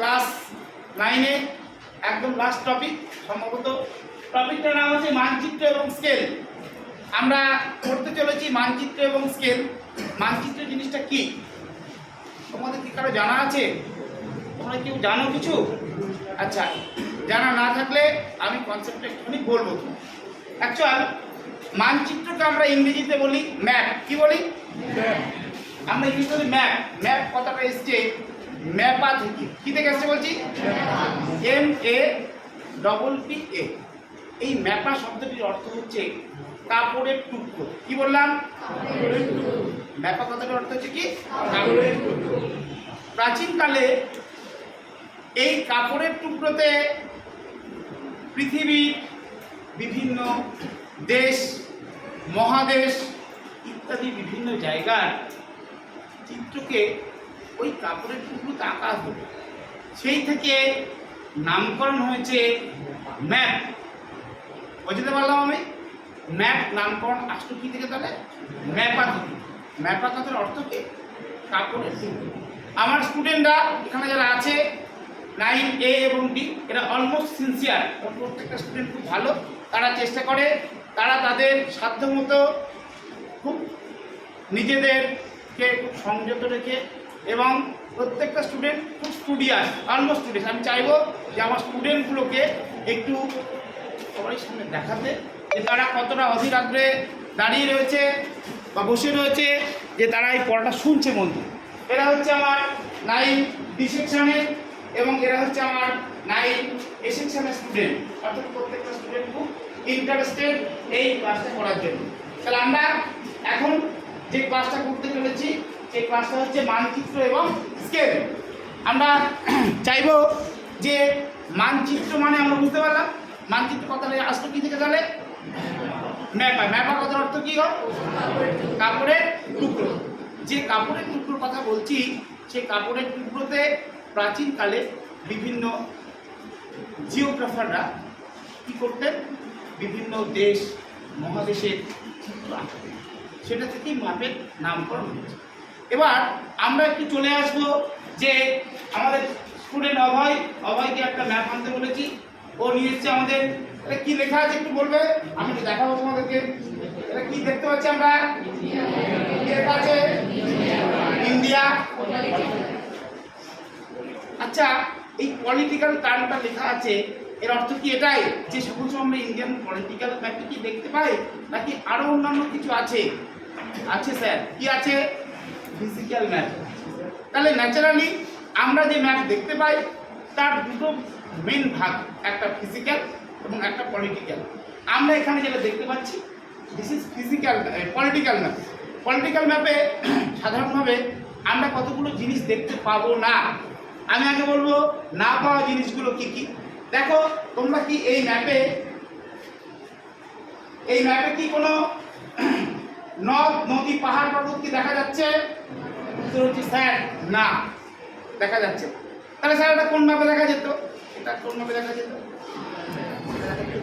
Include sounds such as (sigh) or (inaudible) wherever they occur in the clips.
Class নাইনে একদম last topic সম্ভবত টপিকটার নাম হচ্ছে মানচিত্র এবং স্কেল আমরা পড়তে চলেছি মানচিত্র এবং স্কেল মানচিত্র জিনিসটা কি? তোমাদের কি কারও জানা আছে? তোমরা কেউ জানো কিছু? আচ্ছা জানা না থাকলে আমি কনসেপ্টটা একটুখানি বলব অ্যাকচুয়াল মানচিত্রকে আমরা ইংরেজিতে বলি ম্যাপ কি বলি? আমরা ইংরেজিতে বলি ম্যাপ ম্যাপ কথাটা এসছে? ম্যাপা থেকে। কি থেকে এসছে বলছি? M A double P A এই ম্যাপা শব্দটির অর্থ হচ্ছে কাপড়ের টুকরো। কি বললাম? ম্যাপা কথাটির অর্থ হচ্ছে কি? কাপড়ের টুকরো। প্রাচীনকালে এই কাপড়ের টুকরোতে পৃথিবীর বিভিন্ন দেশ, মহাদেশ ইত্যাদি বিভিন্ন জায়গার চিত্রকে ওই কাপড়ের টুকরোতে আঁকা হতো সেই থেকে নামকরণ হয়েছে ম্যাপ। বুঝতে পারলাম আমি? ম্যাপ নামকরণ আসলো কি থেকে তাহলে? ম্যাপা থেকে। ম্যাপা কথার অর্থ কি? কাপড়ের টুকরো। আমার স্টুডেন্টরা এখানে যারা আছে, নাইন এ এবং ডি, এরা অলমোস্ট সিনসিয়ার প্রত্যেকটা স্টুডেন্ট খুব ভালো, তারা চেষ্টা করে, তারা তাদের সাধ্যমতো খুব নিজেদেরকে সংযত রেখে এবং প্রত্যেকটা স্টুডেন্ট খুব স্টুডিয়াস অলমোস্ট স্টুডেন্ট আমি চাইব যে আমার স্টুডেন্টগুলোকে একটু সবাই সামনে দেখাতে যে তারা কতটা অধীর আগ্রহে দাঁড়িয়ে রয়েছে বা বসে রয়েছে, যে তারা এই পড়াটা শুনছে মন এরা হচ্ছে আমার নাইন ডি সেকশনের এবং এরা হচ্ছে আমার নাইন এ সেকশনের স্টুডেন্ট অর্থাৎ প্রত্যেকটা স্টুডেন্ট খুব ইন্টারেস্টেড এই ক্লাসটা করার জন্য। তাহলে আমরা এখন যে ক্লাসটা করতে চলেছি সেই ক্লাসটা হচ্ছে মানচিত্র এবং স্কেল আমরা (clears throat) চাইব যে মানচিত্র মানে আমরা বুঝতে পারলাম। মানচিত্র কথাটা আসলো কি থেকে তাহলে? ম্যাপা ম্যাপা কথার অর্থ কী হয় কাপড়ের টুকরো। যে কাপড়ের টুকরোর কথা বলছি, সেই কাপড়ের টুকরোতে প্রাচীনকালে বিভিন্ন জিওগ্রাফাররা কী করতেন? বিভিন্ন দেশ, মহাদেশের চিত্র আঁকতেন। সেটা থেকেই ম্যাপের নামকরণ হয়েছে। এবার আমরা একটু চলে আসব যে আমাদের স্টুডেন্ট অভয়, অভয়কে একটা ম্যাপ আনতে বলেছি। ও নিয়ে এসছে আমাদের। এটা কি লেখা আছে একটু বলবে? আমি একটু দেখাবো তোমাদেরকে। এটা কি দেখতে পাচ্ছি আমরা? লেখা আছে ইন্ডিয়া। আচ্ছা এই পলিটিক্যাল টার্মটা লেখা আছে। এর অর্থ কি এটাই? যে সবুজ আমরা ইন্ডিয়ান পলিটিক্যাল ম্যাপে কি দেখতে পাই নাকি আরও অন্যান্য কিছু আছে? আছে স্যার কি আছে? ফিজিক্যাল ম্যাপ তাহলে ন্যাচারালি আমরা যে ম্যাপ দেখতে পাই, তার দুটো মেন ভাগ, একটা ফিজিক্যাল এবং একটা পলিটিক্যাল আমরা এখানে যেটা দেখতে পাচ্ছি this is physical political map political ম্যাপে সাধারণভাবে আমরা কতগুলো জিনিস দেখতে পাবো না? আমি আগে বলব, না পাওয়া জিনিসগুলো কি কি? দেখো, তোমরা কি এই ম্যাপে এই ম্যাপে কি কোনো (clears throat) নদ, নদী, পাহাড় পর্বত কি দেখা যাচ্ছে। উত্তর হচ্ছে স্যার, না, দেখা যাচ্ছে তাহলে স্যার, এটা কোন ম্যাপে দেখা যেত? এটা কোন ম্যাপে দেখা যেত?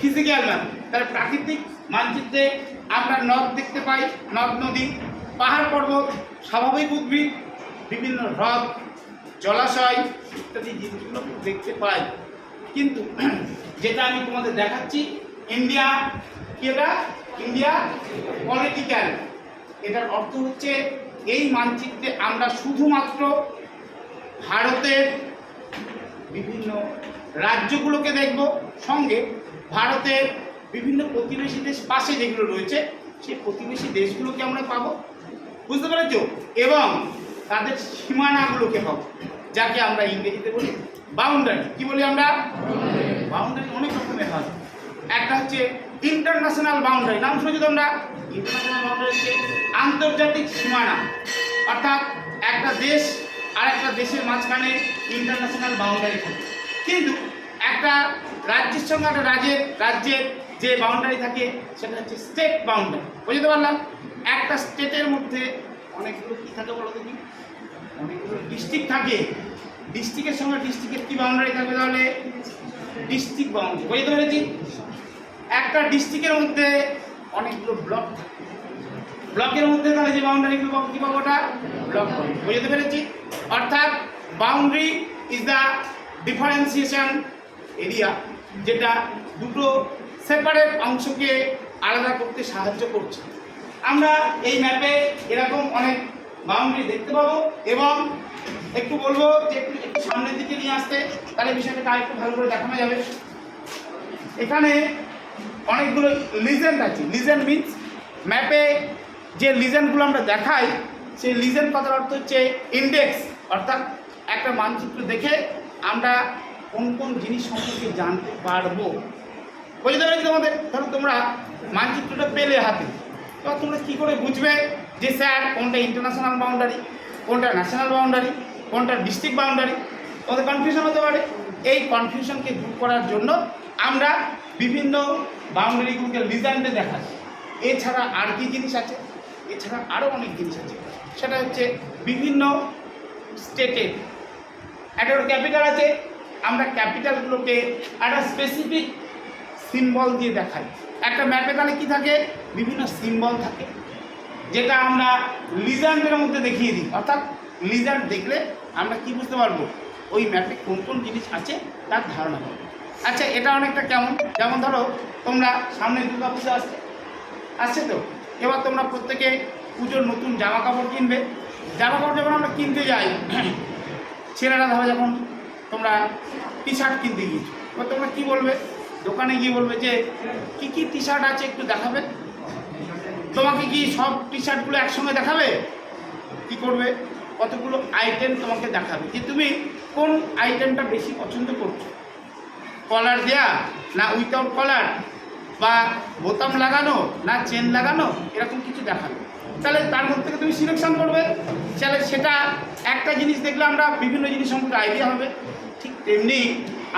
ফিজিক্যাল ম্যাপ তাহলে প্রাকৃতিক মানচিত্রে আমরা নদ দেখতে পাই, নদ, নদী, পাহাড় পর্বত, স্বাভাবিক উদ্ভিদ, বিভিন্ন হ্রদ, জলাশয় ইত্যাদি জিনিসগুলো দেখতে পাই। কিন্তু যেটা আমি তোমাদের দেখাচ্ছি, ইন্ডিয়া, কি এটা? India political. এটার অর্থ হচ্ছে এই মানচিত্রে আমরা শুধুমাত্র ভারতের বিভিন্ন রাজ্যগুলোকে দেখব সঙ্গে ভারতের বিভিন্ন প্রতিবেশী দেশ পাশে যেগুলো রয়েছে সেই প্রতিবেশী দেশগুলোকে আমরা পাব। বুঝতে পেরেছ? এবং তাদের সীমানাগুলোকে পাবো যাকে আমরা ইংরেজিতে বলি বাউন্ডারি কি বলি আমরা? বাউন্ডারি অনেক রকমের হয়। একটা হচ্ছে ইন্টারন্যাশনাল বাউন্ডারি নাম শুনেছি তোমরা? ইন্টারন্যাশনাল বাউন্ডারি হচ্ছে আন্তর্জাতিক সীমানা। অর্থাৎ একটা দেশ আর একটা দেশের মাঝখানে ইন্টারন্যাশনাল বাউন্ডারি থাকে। কিন্তু একটা রাজ্যের সঙ্গে একটা রাজ্যের রাজ্যের যে বাউন্ডারি থাকে, সেটা হচ্ছে স্টেট বাউন্ডারি বুঝতে পারলাম? একটা স্টেটের মধ্যে অনেকগুলো কী থাকে বলো দেখি? অনেকগুলো ডিস্ট্রিক্ট থাকে। ডিস্ট্রিক্টের সঙ্গে ডিস্ট্রিক্টের কী বাউন্ডারি থাকবে তাহলে? ডিস্ট্রিক্ট বাউন্ডারি বুঝতে পেরেছি? একটা ডিস্ট্রিক্টের মধ্যে অনেকগুলো ব্লক ব্লকের মধ্যে তাহলে যে বাউন্ডারিগুলো কী পাবো ওটা? ব্লক বুঝতে পেরেছি? অর্থাৎ boundary is the differentiation area যেটা দুটো সেপারেট অংশকে আলাদা করতে সাহায্য করছে। আমরা এই ম্যাপে এরকম অনেক বাউন্ডারি দেখতে পাবো এবং একটু বলব যে একটু একটু সামনের দিকে নিয়ে আসতে, তাহলে বিষয়টা আরেকটু ভালো করে দেখানো যাবে। এখানে অনেকগুলো লিজেন্ড আছে। লিজেন্ড মিনস ম্যাপে যে লিজেন্ডগুলো আমরা দেখাই, সেই লিজেন্ড কথার অর্থ হচ্ছে ইন্ডেক্স অর্থাৎ একটা মানচিত্র দেখে আমরা কোন কোন জিনিস সম্পর্কে জানতে পারব। বুঝতে পেরেছি তোমাদের? ধরো তোমরা মানচিত্রটা পেলে হাতে। তো তোমরা কী করে বুঝবে যে স্যার কোনটা ইন্টারন্যাশনাল বাউন্ডারি কোনটা ন্যাশনাল বাউন্ডারি কোনটা ডিস্ট্রিক্ট বাউন্ডারি তোমাদের কনফিউশন হতে পারে। এই কনফিউশনকে দূর করার জন্য আমরা বিভিন্ন বাউন্ডারি বাউন্ডারিগুলোকে লিজেন্ডে দেখাই এছাড়া আর কি জিনিস আছে? এছাড়া আরও অনেক জিনিস আছে। সেটা হচ্ছে বিভিন্ন স্টেটের একটা ক্যাপিটাল আছে। আমরা ক্যাপিটালগুলোকে একটা স্পেসিফিক সিম্বল দিয়ে দেখাই। একটা ম্যাপে তাহলে কী থাকে? বিভিন্ন সিম্বল থাকে। যেটা আমরা লিজান্ডের মধ্যে দেখিয়ে দিই। অর্থাৎ লিজান্ড দেখলে আমরা কি বুঝতে পারব? ওই ম্যাপে কোন কোন জিনিস আছে তার ধারণা পাবো আচ্ছা এটা অনেকটা কেমন? যেমন ধরো, তোমরা সামনে দুর্গা পুজো আসছে। আসছে তো? এবার তোমরা প্রত্যেকে পুজোর নতুন জামা কাপড় কিনবে। জামা কাপড় যখন আমরা কিনতে যাই, ছেলেরা ধরো যখন তোমরা টি শার্ট কিনতে গিয়েছো, এবার তোমরা কী বলবে? দোকানে গিয়ে বলবে যে, কী কী টি শার্ট আছে একটু দেখাবে? তোমাকে কি সব টি শার্টগুলো একসঙ্গে দেখাবে? কি করবে? কতগুলো আইটেম তোমাকে দেখাবে। যে তুমি কোন আইটেমটা বেশি পছন্দ করছ? কলার দেয়া না উইথাউট কলার বা বোতাম লাগানো না চেন লাগানো? এরকম কিছু দেখাবে। তাহলে তার মধ্যে থেকে তুমি সিলেকশন করবে। তাহলে সেটা একটা জিনিস দেখলে আমরা বিভিন্ন জিনিস সম্পর্কে আইডিয়া হবে। ঠিক তেমনি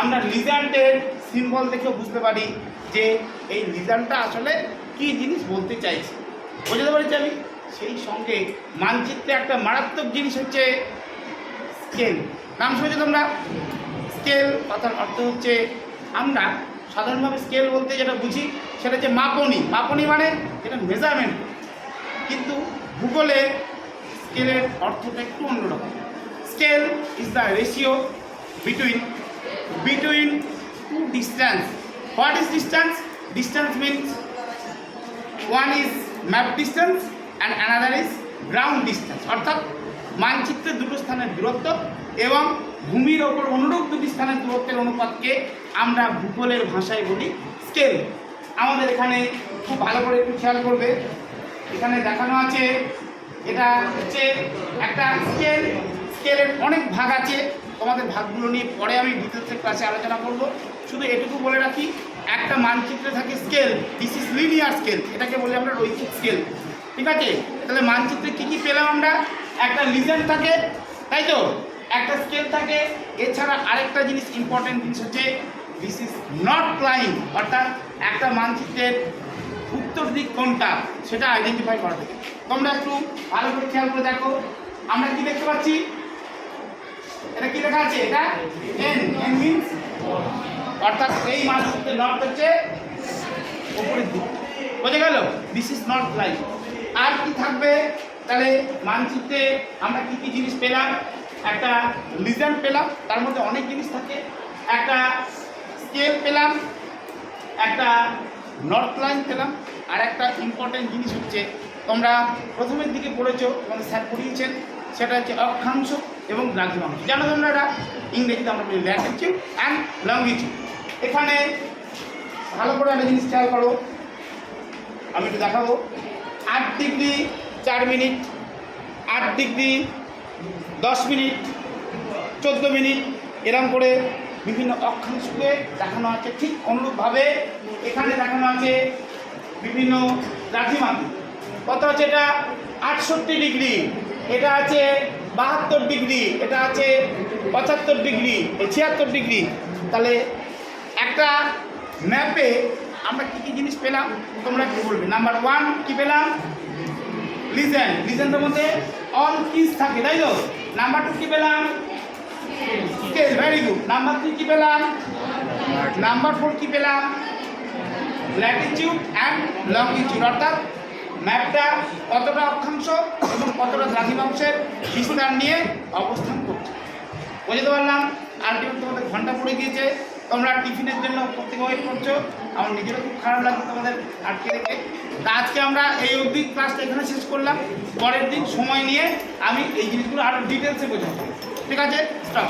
আমরা লিজান্টের সিম্বল দেখেও বুঝতে পারি যে এই লিজান্টটা আসলে কী জিনিস বলতে চাইছে। বুঝতে পারছি আমি? সেই সঙ্গে মানচিত্রে একটা মারাত্মক জিনিস হচ্ছে স্কেল নাম শুনেছো তোমরা? স্কেল কথার অর্থ হচ্ছে আমরা সাধারণভাবে স্কেল বলতে যেটা বুঝি, সেটা হচ্ছে মাপনি। মাপনি মানে যেটা মেজারমেন্ট কিন্তু ভূগোলে স্কেলের অর্থটা একটু অন্যরকম। Scale is the ratio between between two distance what is distance distance means one is map distance and another is ground distance অর্থাৎ মানচিত্রের দুটো স্থানের দূরত্ব এবং ভূমির ওপর অনুরূপ দুটি স্থানের দূরত্বের অনুপাতকে আমরা ভূগোলের ভাষায় বলি স্কেল আমাদের এখানে খুব ভালো করে একটু খেয়াল করবে। এখানে দেখানো আছে, এটা হচ্ছে একটা স্কেল স্কেলের অনেক ভাগ আছে। তোমাদের ভাগগুলো নিয়ে পরে আমি ডিটেলসে ক্লাসে আলোচনা করব। শুধু এটুকু বলে রাখি, একটা মানচিত্রে থাকে scale this is linear scale এটাকে বলি আমরা রৈখিক স্কেল ঠিক আছে? তাহলে মানচিত্রে কী কী পেলাম আমরা? একটা লিজেন্ড থাকে, তাই তো? একটা স্কেল থাকে। এছাড়া আরেকটা জিনিস ইম্পর্টেন্ট জিনিস হচ্ছে দিস ইজ নট লাইন অর্থাৎ একটা মানচিত্রের উত্তর দিক কোনটা, সেটা আইডেন্টিফাই করা থাকে। তোমরা একটু ভালো করে খেয়াল করে দেখো। আমরা কি দেখতে পাচ্ছি? এটা কি লেখা আছে? এটা এন এন মিন্স অর্থাৎ এই মানচিত্রের নর্থ হচ্ছে উপরের দিক। বোঝা গেল? দিস ইজ নট লাইন আর কি থাকবে? তাহলে মানচিত্রে আমরা কি কি জিনিস পেলাম? একটা লিজেন্ড পেলাম, তার মধ্যে অনেক জিনিস থাকে। একটা স্কেল পেলাম, একটা নর্থ লাইন পেলাম, আর একটা ইম্পর্টেন্ট জিনিস হচ্ছে, তোমরা প্রথমের দিকে পড়েছো, তোমাদের স্যার পড়িয়েছেন, সেটা হচ্ছে অক্ষাংশ এবং দ্রাঘিমাংশ। জানো তোমরা এটা? ইংরেজিতে আমরা বলি ল্যাটিটিউড অ্যান্ড লঙ্গিটিউড এখানে ভালো করে একটা জিনিস খেয়াল করো। আমি একটু দেখাবো। আট ডিগ্রি, চার মিনিট, আট ডিগ্রি, দশ মিনিট, চোদ্দ মিনিট, এরম করে বিভিন্ন অক্ষাংশকে দেখানো আছে। ঠিক অনুরূপভাবে এখানে দেখানো আছে বিভিন্ন দ্রাঘিমাকে কত আছে এটা? আটষট্টি ডিগ্রি। এটা আছে বাহাত্তর ডিগ্রি। এটা আছে পঁচাত্তর ডিগ্রি। ছিয়াত্তর ডিগ্রি। তাহলে একটা ম্যাপে আমরা কী কী জিনিস পেলাম, তোমরা কি বলবে। নাম্বার ওয়ান কি পেলাম? লিজেন্ড লিজেন্ডের মধ্যে অল কিস থাকে, তাই তো? নাম্বার টু কি পেলাম? ভেরি গুড নাম্বার থ্রি কি পেলাম? নাম্বার ফোর কি পেলাম? ল্যাটিটিউড অ্যান্ড লঙ্গিটিউড অর্থাৎ ম্যাপটা কতটা অক্ষাংশ এবং কতটা দ্রাঘিমাংশের বিস্তার নিয়ে অবস্থান করছে। বুঝতে পারলাম? আলটিমেট তোমাদের ঘণ্টা পড়ে গিয়েছে। তোমরা টিফিনের জন্য প্রত্যেকে ওয়েট করছ। আমার নিজেরও খুব খারাপ লাগছে তোমাদের আটকে রেখে। তা আজকে আমরা এই অবধি ক্লাসটা এখানে শেষ করলাম। পরের দিন সময় নিয়ে আমি এই জিনিসগুলো আরও ডিটেলসে বোঝাবো। ঠিক আছে? স্টপ